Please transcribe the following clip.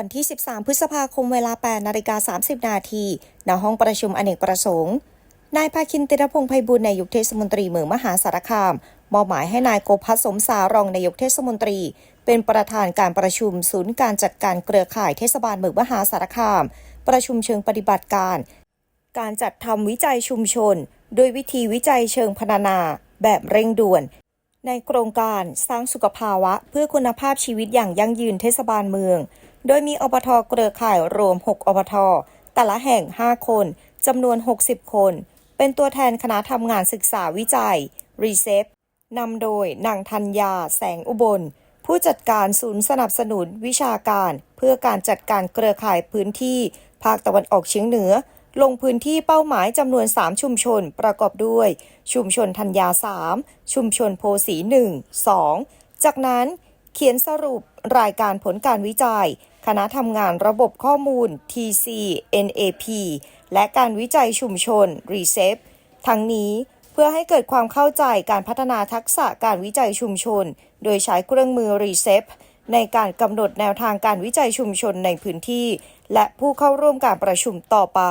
วันที่ 13 พฤษภาคมเวลา 8 นาฬิกา 30 นาทีณห้องประชุมอเนกประสงค์ นายภาคินติรพงษ์ไพบูลย์นายกเทศมนตรีเมืองมหาสารคาม มอบหมายให้นายโกภัสสมสารองนายกเทศมนตรี เป็นประธานการประชุมศูนย์การจัดการเครือข่ายเทศบาลเมืองมหาสารคาม ประชุมเชิงปฏิบัติการ การจัดทำวิจัยชุมชน โดยวิธีวิจัยเชิงพรรณนา แบบเร่งด่วน ในโครงการสร้างสุขภาวะ เพื่อคุณภาพชีวิตอย่างยั่งยืนเทศบาลเมือง โดยมีอบทเครือข่ายรวม 6 อบทแต่ละแห่ง 5 คนจำนวน 60 คน เป็นตัวแทนคณะทำงานศึกษาวิจัย รีเซฟนำโดยนางธัญญา แสงอุบล ผู้จัดการศูนย์สนับสนุนวิชาการ เพื่อการจัดการเครือข่ายพื้นที่ ภาคตะวันออกเฉียงเหนือ ลงพื้นที่เป้าหมายจำนวน 3 ชุมชนประกอบด้วย ชุมชนธัญญา 3 ชุมชนโพสี 1 2 จากนั้น เขียนสรุปรายการผลการวิจัย คณะทำงานระบบข้อมูล TC NAP และการวิจัยชุมชน RECEP ทั้งนี้เพื่อให้เกิดความเข้าใจการพัฒนาทักษะการวิจัยชุมชน โดยใช้เครื่องมือ RECEP ในการกำหนดแนวทางการวิจัยชุมชนในพื้นที่ และผู้เข้าร่วมการประชุมต่อไป